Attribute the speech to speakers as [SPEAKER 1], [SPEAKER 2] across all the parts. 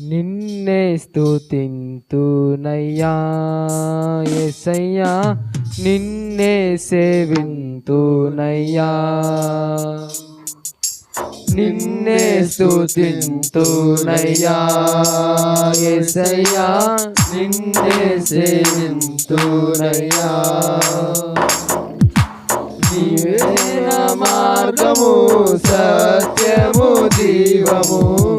[SPEAKER 1] నిన్నే స్తుతింతునయ్యా ఎసయ్యా నిన్నే సేవింతునయ్యా. నిన్నే స్తుతింతునయ్యా ఎసయ్యా నిన్నే సేవింతునయ్యా. నీవే మార్గము సత్యము జీవము.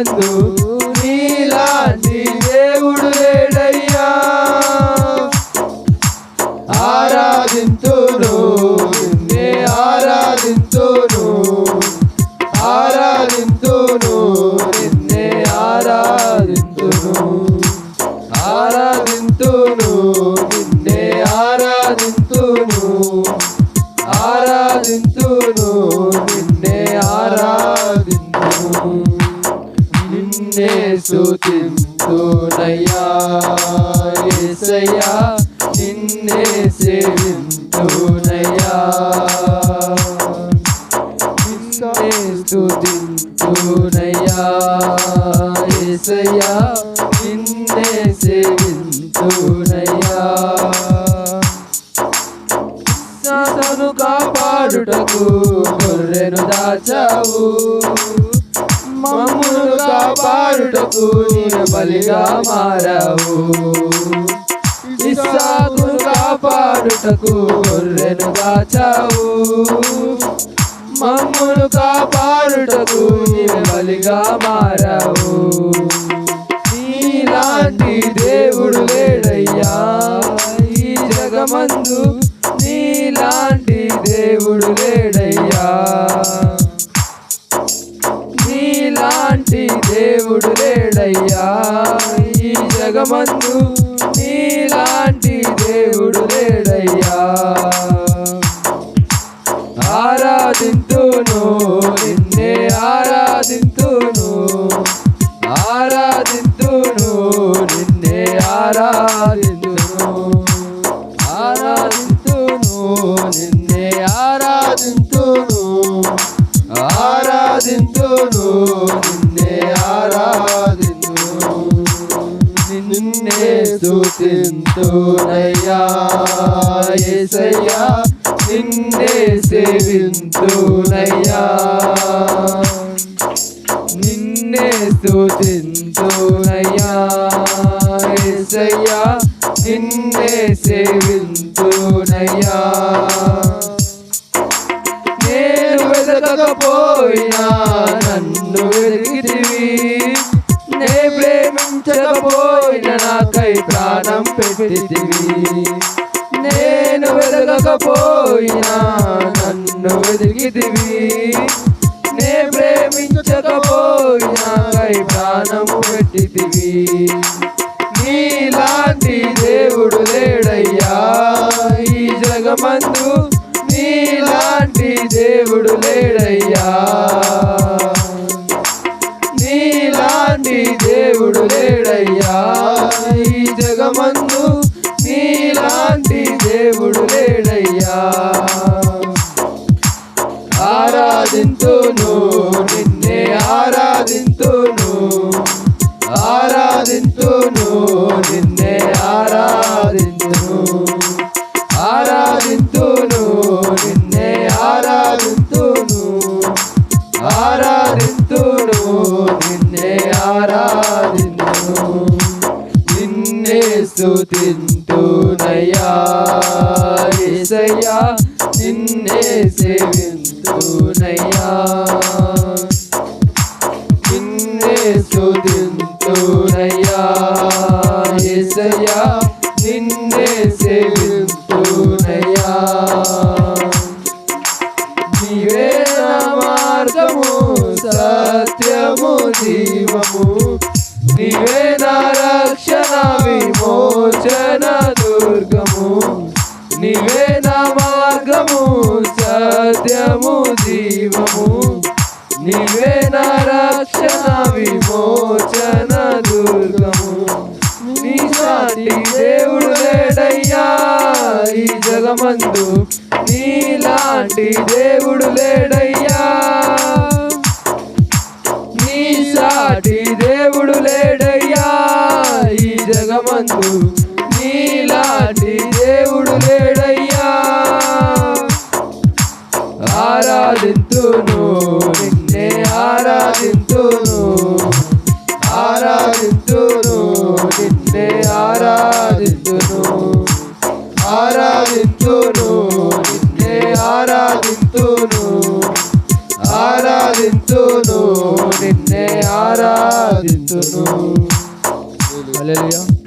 [SPEAKER 1] జగమందు నీలాంటి దేవుడు లేడయ్యా. ఆరాధింతును నిన్నే ఆరాధింతును ఆరాధింతును నిన్నే ఆరాధింతును. ఆరాధింతును నిన్నే ఆరాధింతును ఆరాధింతును నిన్నే ఆరాధింతును. నిన్నే స్తుతింతునయ్యా నిన్నే సేవింతునయ్యా నిన్నే స్తుతింతునయ్యా యేసయ్యా నిన్నే సేవింతునయ్యా కాపాడుటకు గొర్రెను దాచావు. మమ్మును కాపాడుటకు నేను బలిగా మారావు. ఇస్సాకును కాపాడుటకు గొర్రెను కాచావు. మమ్మును కాపాడుటకు నేను బలిగా మారావు. నీలాంటి దేవుడు లేడయ్యా ఈ జగమందు దేవుడు లేడయ్యా. ఈ జగమందు నీలాంటి దేవుడు లేడయ్యా. ఆరాధింతును నిన్నే ఆరాధింతును. ఆరాధింతును నిన్నే ఆరాధింతును. ఆరాధింతును నిన్నే ఆరాధింతును. ఆరాధింతును స్తుతింతునయ్యా యేసయ్యా నిన్నే సేవింతునయ్యా. నిన్నే స్తుతింతునయ్యా యేసయ్యా నిన్నే సేవింతునయ్యా. నేను వెతకకపోయినా నన్ను వెతికితివి నే ప్రేమించకపోయి ప్రాణం నేను వెతకకపోయినా నన్ను వెతికితివి నే ప్రేమించకపోయినా కై ప్రాణము పెట్టితివి. నీలాంటి దేవుడు లేడయ్యా ఈ జగమందు. నీలాంటి దేవుడు లేడయ్యా. ఆరాధింతును నిన్నే ఆరాధింతును ఆరాధింతును నిన్నే ఆరాధింతును ఆరాధింతును నిన్నే ఆరాధింతును ఆరాధింతును నిన్నే ఆరాధింతును. నిన్నే స్తుతింతునయ్యా నిన్నే నిన్నే సేవింతునయ్యా నిన్నే స్తుతింతునయ్యా యేసయ్యా నిన్నే సేవింతునయ్యా నీవే నా మార్గము సత్యము జీవము. నీవే నా రక్షణ విమోచన దుర్గము. నీవే నా జీవము నీవే నా రక్షణ విమోచన దుర్గము. నీ దేవుడు లేడయ్యా ఈ జగమందు. నీలాంటి దేవుడు లేడయ్యా. నీ సాటి దేవుడు లేడయ్యా ఈ జగమందు. ఆరాధింతును నిన్నే ఆరాధింతును ఆరాధింతును నిన్నే ఆరాధింతును ఆరాధింతును నిన్నే ఆరాధింతును ఆరాధింతును నిన్నే ఆరాధింతును హల్లెలూయా